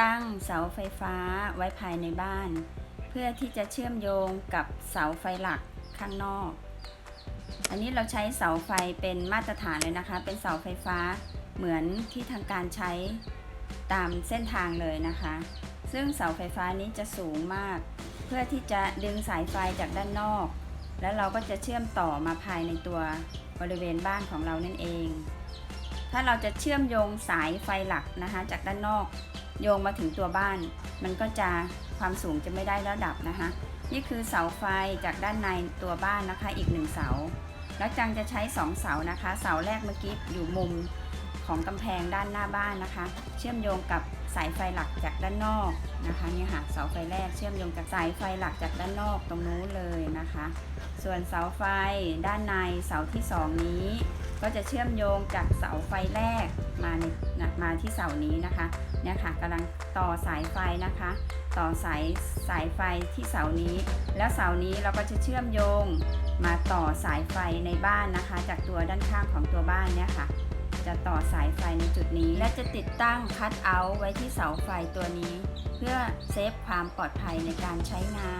ตั้งเสาไฟฟ้าไว้ภายในบ้าน เพื่อที่จะเชื่อมโยงกับเสาไฟหลักข้างนอก อันนี้เราใช้เสาไฟเป็นมาตรฐานเลยนะคะ เป็นเสาไฟฟ้าเหมือนที่ทางการใช้ตามเส้นทางเลยนะคะ ซึ่งเสาไฟฟ้านี้จะสูงมาก เพื่อที่จะดึงสายไฟจากด้านนอก แล้วเราก็จะเชื่อมต่อมาภายในตัวบริเวณบ้านของเรานั่นเองถ้าเราจะเชื่อมโยงสายไฟหลักนะคะ จากด้านนอก โยงมาถึงตัวบ้าน มันก็จะความสูงจะไม่ได้ระดับนะคะ นี่คือเสาไฟจากด้านในตัวบ้านนะคะอีกหนึ่งเสา แล้วจังจะใช้ 2 เสานะคะ เสาแรกเมื่อกี้อยู่มุมของกำแพงด้านหน้าบ้านนะคะ เชื่อมโยงกับสายไฟหลักจากด้านนอกนะคะนี่ค่ะเสาไฟแรกเชื่อมโยงจากสายไฟหลักจากด้านนอกตรงนู้นเลยนะคะ ส่วนเสาไฟด้านในเสาที่สองนี้ ก็จะเชื่อมโยงจากเสาไฟแรก มาในนะมาที่เสานี้นะคะเนี่ยค่ะกำลังต่อสายไฟนะคะ ต่อสายสายไฟที่เสานี้ แล้วเสานี้เราก็จะเชื่อมโยงมาต่อสายไฟในบ้านนะคะ จากตัวด้านข้างของตัวบ้านเนี่ยค่ะ จะต่อสายไฟในจุดนี้ และจะติดตั้งคัตเอาท์ไว้ที่เสาไฟตัวนี้ เพื่อเซฟความปลอดภัยในการใช้งาน